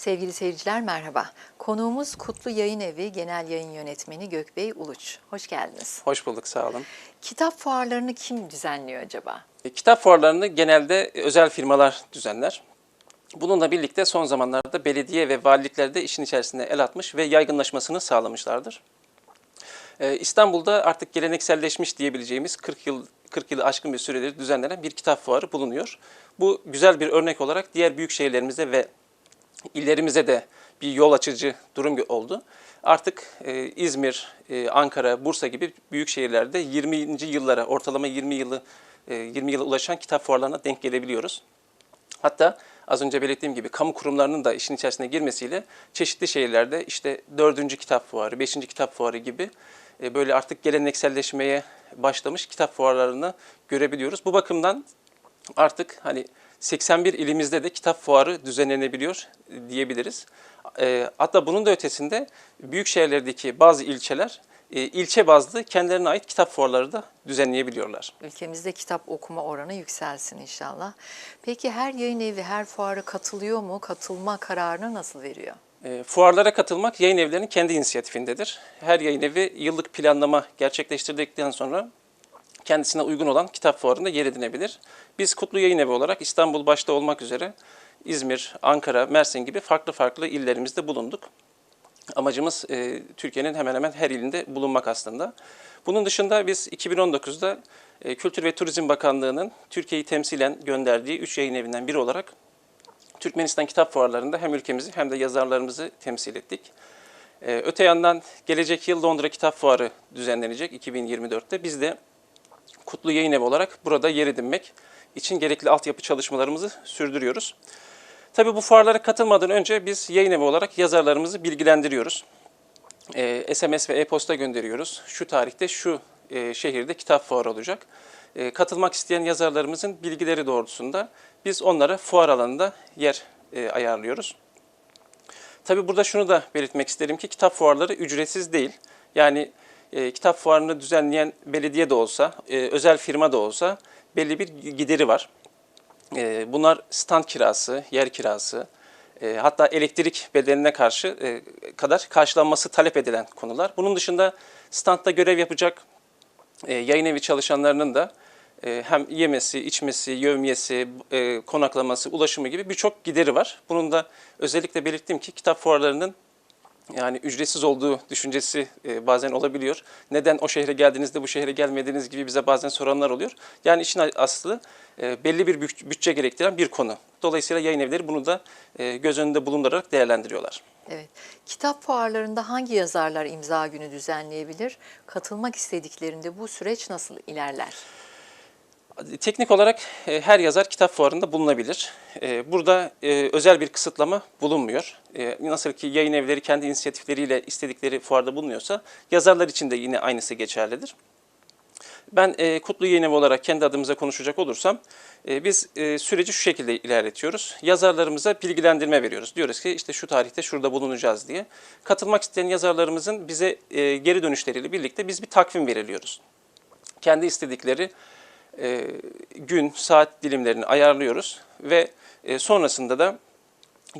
Sevgili seyirciler merhaba. Konuğumuz Kutlu Yayın Evi Genel Yayın Yönetmeni Gökbey Uluç. Hoş geldiniz. Hoş bulduk, sağ olun. Kitap fuarlarını kim düzenliyor acaba? E, Kitap fuarlarını genelde özel firmalar düzenler. Bununla birlikte son zamanlarda belediye ve valilikler de işin içerisine el atmış ve yaygınlaşmasını sağlamışlardır. Ee, İstanbul'da artık gelenekselleşmiş diyebileceğimiz 40 yıl 40 yılı aşkın bir süredir düzenlenen bir kitap fuarı bulunuyor. Bu güzel bir örnek olarak diğer büyük şehirlerimize ve illerimize de bir yol açıcı durum oldu. Artık e, İzmir, e, Ankara, Bursa gibi büyük şehirlerde 20. yıllara, ortalama 20 yılı e, 20 yıla ulaşan kitap fuarlarına denk gelebiliyoruz. Hatta az önce belirttiğim gibi kamu kurumlarının da işin içerisine girmesiyle çeşitli şehirlerde işte dördüncü kitap fuarı, beşinci kitap fuarı gibi e, böyle artık gelenekselleşmeye başlamış kitap fuarlarını görebiliyoruz. Bu bakımdan artık hani 81 ilimizde de kitap fuarı düzenlenebiliyor e, diyebiliriz. E, hatta bunun da ötesinde büyük şehirlerdeki bazı ilçeler e, ilçe bazlı kendilerine ait kitap fuarları da düzenleyebiliyorlar. Ülkemizde kitap okuma oranı yükselsin inşallah. Peki her yayın evi her fuara katılıyor mu? Katılma kararını nasıl veriyor? E, fuarlara katılmak yayın evlerinin kendi inisiyatifindedir. Her yayın evi yıllık planlama gerçekleştirdikten sonra kendisine uygun olan kitap fuarında yer edinebilir. Biz Kutlu Yayın Evi olarak İstanbul başta olmak üzere İzmir, Ankara, Mersin gibi farklı farklı illerimizde bulunduk. Amacımız e, Türkiye'nin hemen hemen her ilinde bulunmak aslında. Bunun dışında biz 2019'da e, Kültür ve Turizm Bakanlığı'nın Türkiye'yi temsilen gönderdiği 3 yayın evinden biri olarak Türkmenistan kitap fuarlarında hem ülkemizi hem de yazarlarımızı temsil ettik. Ee, öte yandan gelecek yıl Londra Kitap Fuarı düzenlenecek 2024'te. Biz de Kutlu Yayın Evi olarak burada yer edinmek için gerekli altyapı çalışmalarımızı sürdürüyoruz. Tabii bu fuarlara katılmadan önce biz yayın evi olarak yazarlarımızı bilgilendiriyoruz. Ee, SMS ve e-posta gönderiyoruz. Şu tarihte şu e, şehirde kitap fuarı olacak. Ee, katılmak isteyen yazarlarımızın bilgileri doğrultusunda biz onlara fuar alanında yer e, ayarlıyoruz. Tabii burada şunu da belirtmek isterim ki kitap fuarları ücretsiz değil. Yani e, kitap fuarını düzenleyen belediye de olsa, e, özel firma da olsa belli bir gideri var. E, bunlar stand kirası, yer kirası, e, hatta elektrik bedeline karşı e, kadar karşılanması talep edilen konular. Bunun dışında standta görev yapacak e, yayın evi çalışanlarının da e, hem yemesi, içmesi, yövmiyesi, e, konaklaması, ulaşımı gibi birçok gideri var. Bunun da özellikle belirttiğim ki kitap fuarlarının yani ücretsiz olduğu düşüncesi e, bazen olabiliyor. Neden o şehre geldiğinizde bu şehre gelmediğiniz gibi bize bazen soranlar oluyor. Yani işin aslı e, belli bir büt- bütçe gerektiren bir konu. Dolayısıyla yayın evleri bunu da e, göz önünde bulundurarak değerlendiriyorlar. Evet. Kitap fuarlarında hangi yazarlar imza günü düzenleyebilir? Katılmak istediklerinde bu süreç nasıl ilerler? Teknik olarak e, her yazar kitap fuarında bulunabilir. E, Burada e, özel bir kısıtlama bulunmuyor. Nasıl ki yayın evleri kendi inisiyatifleriyle istedikleri fuarda bulunuyorsa yazarlar için de yine aynısı geçerlidir. Ben e, Kutlu Yayın Evi olarak kendi adımıza konuşacak olursam biz süreci şu şekilde ilerletiyoruz. Yazarlarımıza bilgilendirme veriyoruz. Diyoruz ki işte şu tarihte şurada bulunacağız diye. Katılmak isteyen yazarlarımızın bize geri dönüşleriyle birlikte biz bir takvim veriliyoruz. Kendi istedikleri e, gün, saat dilimlerini ayarlıyoruz ve e, sonrasında da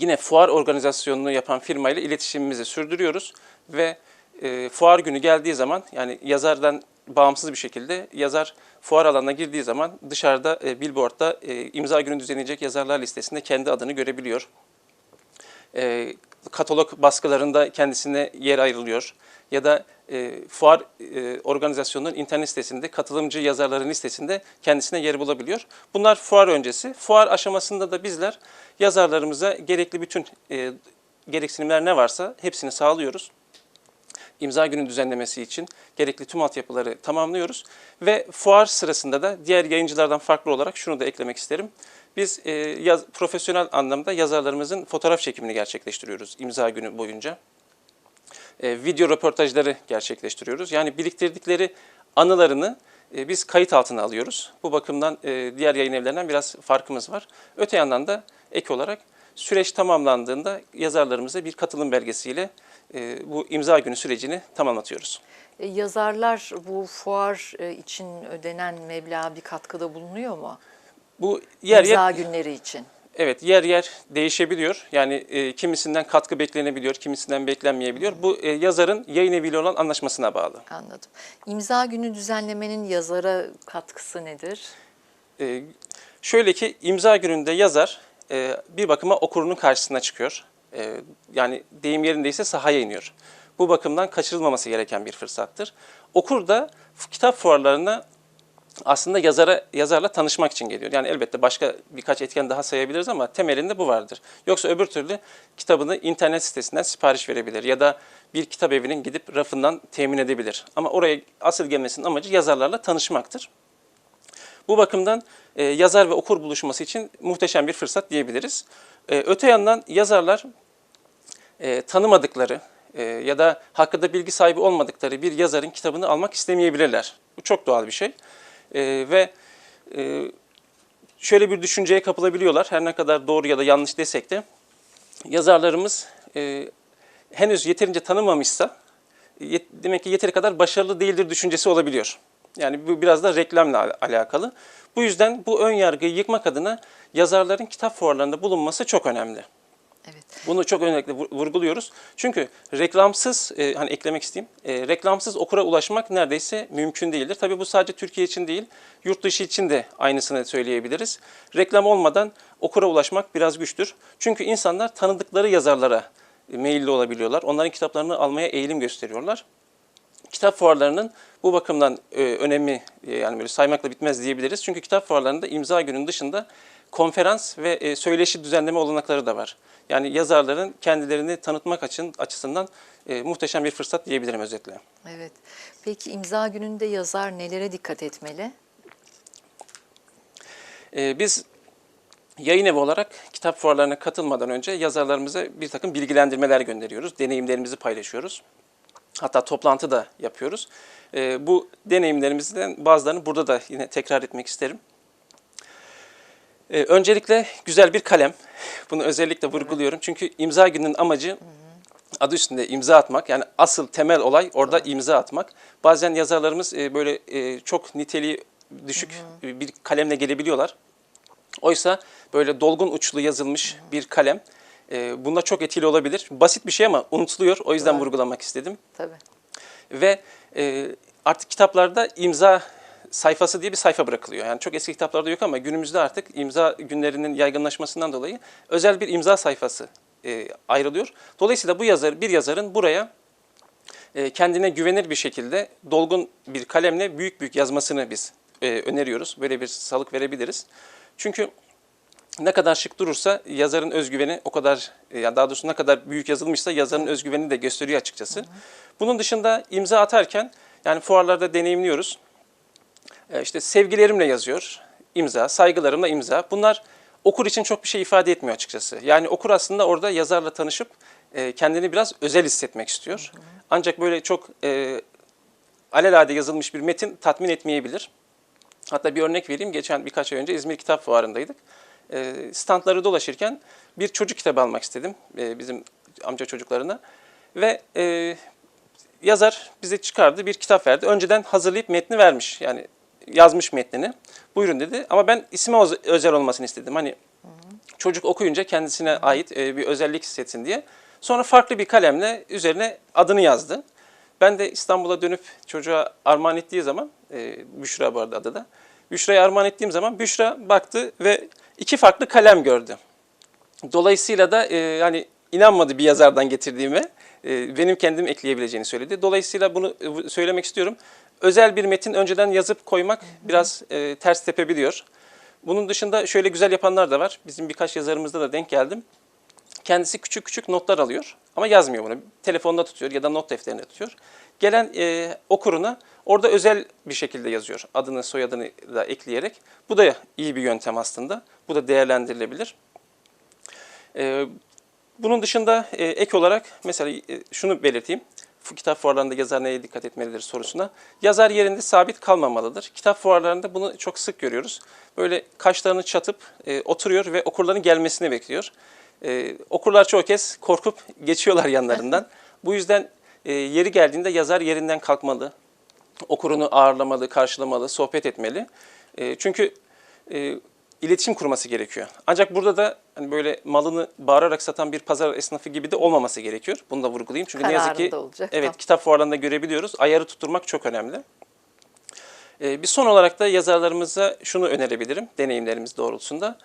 yine fuar organizasyonunu yapan firmayla iletişimimizi sürdürüyoruz ve e, fuar günü geldiği zaman yani yazardan bağımsız bir şekilde yazar fuar alanına girdiği zaman dışarıda billboardda imza günü düzenleyecek yazarlar listesinde kendi adını görebiliyor. Katalog baskılarında kendisine yer ayrılıyor ya da e, fuar e, organizasyonunun internet sitesinde katılımcı yazarların listesinde kendisine yer bulabiliyor. Bunlar fuar öncesi. Fuar aşamasında da bizler yazarlarımıza gerekli bütün e, gereksinimler ne varsa hepsini sağlıyoruz. İmza günü düzenlemesi için gerekli tüm altyapıları tamamlıyoruz. Ve fuar sırasında da diğer yayıncılardan farklı olarak şunu da eklemek isterim. Biz e, yaz, profesyonel anlamda yazarlarımızın fotoğraf çekimini gerçekleştiriyoruz imza günü boyunca e, video röportajları gerçekleştiriyoruz. Yani biriktirdikleri anılarını e, biz kayıt altına alıyoruz. Bu bakımdan e, diğer yayın evlerinden biraz farkımız var. Öte yandan da ek olarak süreç tamamlandığında yazarlarımıza bir katılım belgesiyle e, bu imza günü sürecini tamamlatıyoruz. E, Yazarlar bu fuar e, için ödenen meblağa bir katkıda bulunuyor mu? Bu yer İmza yer günleri için. Evet yer yer değişebiliyor. Yani e, kimisinden katkı beklenebiliyor, kimisinden beklenmeyebiliyor. Bu e, yazarın yayın eviyle olan anlaşmasına bağlı. Anladım. İmza günü düzenlemenin yazara katkısı nedir? E, şöyle ki imza gününde yazar e, bir bakıma okurunun karşısına çıkıyor. E, yani deyim yerindeyse sahaya iniyor. Bu bakımdan kaçırılmaması gereken bir fırsattır. Okur da kitap fuarlarına aslında yazara yazarla tanışmak için geliyor. Yani elbette başka birkaç etken daha sayabiliriz ama temelinde bu vardır. Yoksa öbür türlü kitabını internet sitesinden sipariş verebilir ya da bir kitap evinin gidip rafından temin edebilir. Ama oraya asıl gelmesinin amacı yazarlarla tanışmaktır. Bu bakımdan e, yazar ve okur buluşması için muhteşem bir fırsat diyebiliriz. E, öte yandan yazarlar e, tanımadıkları e, ya da hakkında bilgi sahibi olmadıkları bir yazarın kitabını almak istemeyebilirler. Bu çok doğal bir şey. E, ve e, şöyle bir düşünceye kapılabiliyorlar. Her ne kadar doğru ya da yanlış desek de yazarlarımız e, henüz yeterince tanınmamışsa yet- demek ki yeteri kadar başarılı değildir düşüncesi olabiliyor. Yani bu biraz da reklamla al- alakalı. Bu yüzden bu ön yargıyı yıkmak adına yazarların kitap fuarlarında bulunması çok önemli. Evet. Bunu çok vur- vurguluyoruz. Çünkü reklamsız, e, hani eklemek isteyeyim, e, reklamsız okura ulaşmak neredeyse mümkün değildir. Tabii bu sadece Türkiye için değil, yurt dışı için de aynısını söyleyebiliriz. Reklam olmadan okura ulaşmak biraz güçtür. Çünkü insanlar tanıdıkları yazarlara e, meyilli olabiliyorlar. Onların kitaplarını almaya eğilim gösteriyorlar. Kitap fuarlarının bu bakımdan e, önemi e, yani böyle saymakla bitmez diyebiliriz. Çünkü kitap fuarlarında imza günün dışında konferans ve e, söyleşi düzenleme olanakları da var. Yani yazarların kendilerini tanıtmak açın, açısından e, muhteşem bir fırsat diyebilirim özetle. Evet. Peki imza gününde yazar nelere dikkat etmeli? E, biz yayın evi olarak kitap fuarlarına katılmadan önce yazarlarımıza bir takım bilgilendirmeler gönderiyoruz. Deneyimlerimizi paylaşıyoruz. Hatta toplantı da yapıyoruz. E, bu deneyimlerimizden bazılarını burada da yine tekrar etmek isterim. E, öncelikle güzel bir kalem. Bunu özellikle vurguluyorum. Çünkü imza gününün amacı adı üstünde imza atmak. Yani asıl temel olay orada imza atmak. Bazen yazarlarımız e, böyle e, çok niteliği düşük bir kalemle gelebiliyorlar. Oysa böyle dolgun uçlu yazılmış bir kalem e, bunda çok etkili olabilir. Basit bir şey ama unutuluyor. O yüzden vurgulamak istedim. Tabii. Ve e, artık kitaplarda imza sayfası diye bir sayfa bırakılıyor. Yani çok eski kitaplarda yok ama günümüzde artık imza günlerinin yaygınlaşmasından dolayı özel bir imza sayfası e, ayrılıyor. Dolayısıyla bu yazar bir yazarın buraya e, kendine güvenir bir şekilde dolgun bir kalemle büyük büyük yazmasını biz e, öneriyoruz. Böyle bir salık verebiliriz. Çünkü ne kadar şık durursa yazarın özgüveni o kadar e, ya daha doğrusu ne kadar büyük yazılmışsa yazarın özgüveni de gösteriyor açıkçası. Bunun dışında imza atarken yani fuarlarda deneyimliyoruz. E, işte sevgilerimle yazıyor imza, saygılarımla imza. Bunlar okur için çok bir şey ifade etmiyor açıkçası. Yani okur aslında orada yazarla tanışıp e, kendini biraz özel hissetmek istiyor. Ancak böyle çok e, alelade yazılmış bir metin tatmin etmeyebilir. Hatta bir örnek vereyim. Geçen birkaç ay önce İzmir Kitap Fuarı'ndaydık. E, standları dolaşırken bir çocuk kitabı almak istedim e, bizim amca çocuklarına. Ve e, yazar bize çıkardı bir kitap verdi. Önceden hazırlayıp metni vermiş. Yani yazmış metnini. Buyurun dedi. Ama ben isme öz- özel olmasını istedim. Hani çocuk okuyunca kendisine ait e, bir özellik hissetsin diye. Sonra farklı bir kalemle üzerine adını yazdı. Ben de İstanbul'a dönüp çocuğa armağan ettiği zaman, e, Büşra arada adı da. Büşra'ya armağan ettiğim zaman Büşra baktı ve iki farklı kalem gördü. Dolayısıyla da e, hani inanmadı bir yazardan getirdiğime. E, benim kendim ekleyebileceğini söyledi. Dolayısıyla bunu e, söylemek istiyorum. Özel bir metin önceden yazıp koymak biraz e, ters tepebiliyor. Bunun dışında şöyle güzel yapanlar da var. Bizim birkaç yazarımızda da denk geldim. Kendisi küçük küçük notlar alıyor ama yazmıyor bunu. Telefonda tutuyor ya da not defterinde tutuyor. Gelen e, okuruna orada özel bir şekilde yazıyor. Adını, soyadını da ekleyerek. Bu da iyi bir yöntem aslında. Bu da değerlendirilebilir. E, bunun dışında e, ek olarak mesela e, şunu belirteyim. Kitap fuarlarında yazar neye dikkat etmelidir sorusuna. Yazar yerinde sabit kalmamalıdır. Kitap fuarlarında bunu çok sık görüyoruz. Böyle kaşlarını çatıp e, oturuyor ve okurların gelmesini bekliyor. E, okurlar çoğu kez korkup geçiyorlar yanlarından. Bu yüzden e, yeri geldiğinde yazar yerinden kalkmalı. Okurunu ağırlamalı, karşılamalı, sohbet etmeli. E, çünkü e, iletişim kurması gerekiyor. Ancak burada da hani böyle malını bağırarak satan bir pazar esnafı gibi de olmaması gerekiyor. Bunu da vurgulayayım. Çünkü ne yazık ki olacak, evet kitap fuarlarında görebiliyoruz. Ayarı tutturmak çok önemli. Ee, bir son olarak da yazarlarımıza şunu önerebilirim deneyimlerimiz doğrultusunda.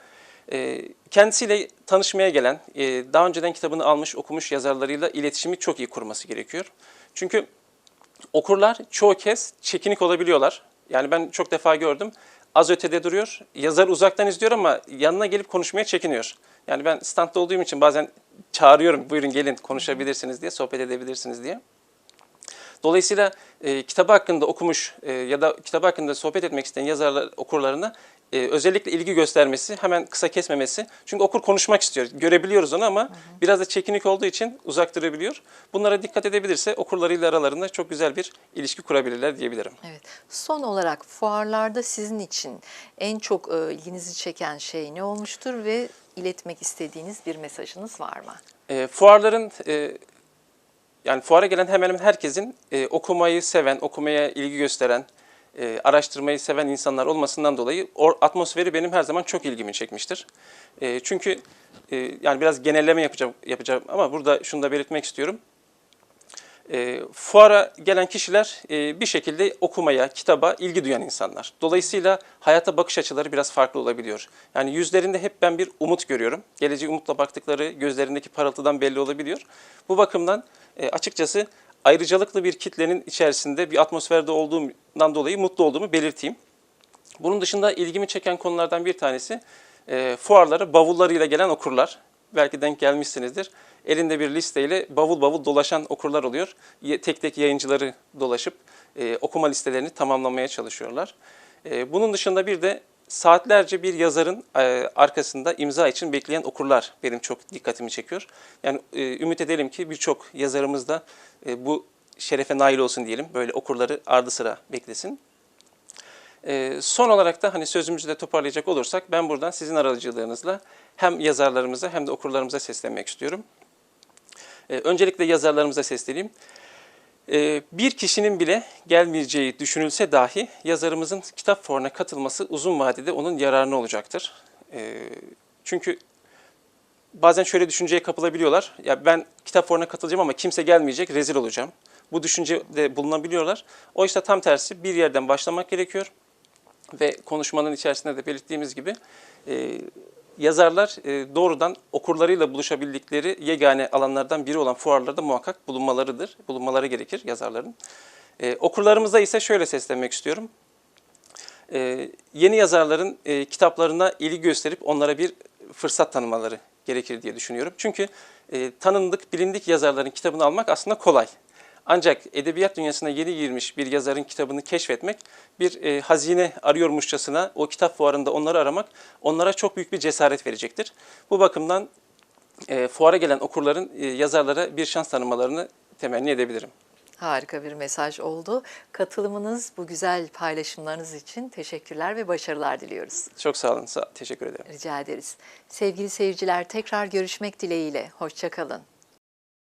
Ee, kendisiyle tanışmaya gelen, e, daha önceden kitabını almış, okumuş yazarlarıyla iletişimi çok iyi kurması gerekiyor. Çünkü okurlar çoğu kez çekinik olabiliyorlar. Yani ben çok defa gördüm. Az ötede duruyor. Yazar uzaktan izliyor ama yanına gelip konuşmaya çekiniyor. Yani ben standta olduğum için bazen çağırıyorum. Buyurun gelin konuşabilirsiniz diye, sohbet edebilirsiniz diye. Dolayısıyla e, kitabı hakkında okumuş e, ya da kitabı hakkında sohbet etmek isteyen yazarlar okurlarına e, özellikle ilgi göstermesi, hemen kısa kesmemesi. Çünkü okur konuşmak istiyor. Görebiliyoruz onu ama biraz da çekinik olduğu için uzak durabiliyor. Bunlara dikkat edebilirse okurlarıyla aralarında çok güzel bir ilişki kurabilirler diyebilirim. Evet. Son olarak fuarlarda sizin için en çok e, ilginizi çeken şey ne olmuştur ve iletmek istediğiniz bir mesajınız var mı? E, fuarların e, yani fuara gelen hemen hemen herkesin e, okumayı seven, okumaya ilgi gösteren, e, araştırmayı seven insanlar olmasından dolayı o atmosferi benim her zaman çok ilgimi çekmiştir. E, çünkü e, yani biraz genelleme yapacağım, yapacağım ama burada şunu da belirtmek istiyorum. E, fuara gelen kişiler e, bir şekilde okumaya, kitaba ilgi duyan insanlar. Dolayısıyla hayata bakış açıları biraz farklı olabiliyor. Yani yüzlerinde hep ben bir umut görüyorum. Geleceğe umutla baktıkları gözlerindeki parıltıdan belli olabiliyor. Bu bakımdan e, açıkçası ayrıcalıklı bir kitlenin içerisinde bir atmosferde olduğumdan dolayı mutlu olduğumu belirteyim. Bunun dışında ilgimi çeken konulardan bir tanesi e, fuarlara bavullarıyla gelen okurlar. Belki denk gelmişsinizdir. Elinde bir listeyle bavul bavul dolaşan okurlar oluyor. Tek tek yayıncıları dolaşıp e, okuma listelerini tamamlamaya çalışıyorlar. E, bunun dışında bir de saatlerce bir yazarın e, arkasında imza için bekleyen okurlar benim çok dikkatimi çekiyor. Yani e, ümit edelim ki birçok yazarımız da e, bu şerefe nail olsun diyelim. Böyle okurları ardı sıra beklesin. Son olarak da hani sözümüzü de toparlayacak olursak ben buradan sizin aracılığınızla hem yazarlarımıza hem de okurlarımıza seslenmek istiyorum. Öncelikle yazarlarımıza sesleneyim. Ee, bir kişinin bile gelmeyeceği düşünülse dahi yazarımızın kitap fuarına katılması uzun vadede onun yararına olacaktır. Ee, çünkü bazen şöyle düşünceye kapılabiliyorlar. Ya ben kitap fuarına katılacağım ama kimse gelmeyecek, rezil olacağım. Bu düşüncede bulunabiliyorlar. O işte tam tersi bir yerden başlamak gerekiyor. Ve konuşmanın içerisinde de belirttiğimiz gibi e, yazarlar e, doğrudan okurlarıyla buluşabildikleri yegane alanlardan biri olan fuarlarda muhakkak bulunmalarıdır. Bulunmaları gerekir yazarların. E, okurlarımıza ise şöyle seslenmek istiyorum. E, yeni yazarların e, kitaplarına ilgi gösterip onlara bir fırsat tanımaları gerekir diye düşünüyorum. Çünkü tanındık, bilindik yazarların kitabını almak aslında kolay. Ancak edebiyat dünyasına yeni girmiş bir yazarın kitabını keşfetmek, bir e, hazine arıyormuşçasına o kitap fuarında onları aramak onlara çok büyük bir cesaret verecektir. Bu bakımdan e, fuara gelen okurların e, yazarlara bir şans tanımalarını temenni edebilirim. Harika bir mesaj oldu. Katılımınız, bu güzel paylaşımlarınız için teşekkürler ve başarılar diliyoruz. Çok sağ olun, sağ, teşekkür ederim. Rica ederiz. Sevgili seyirciler tekrar görüşmek dileğiyle. Hoşçakalın.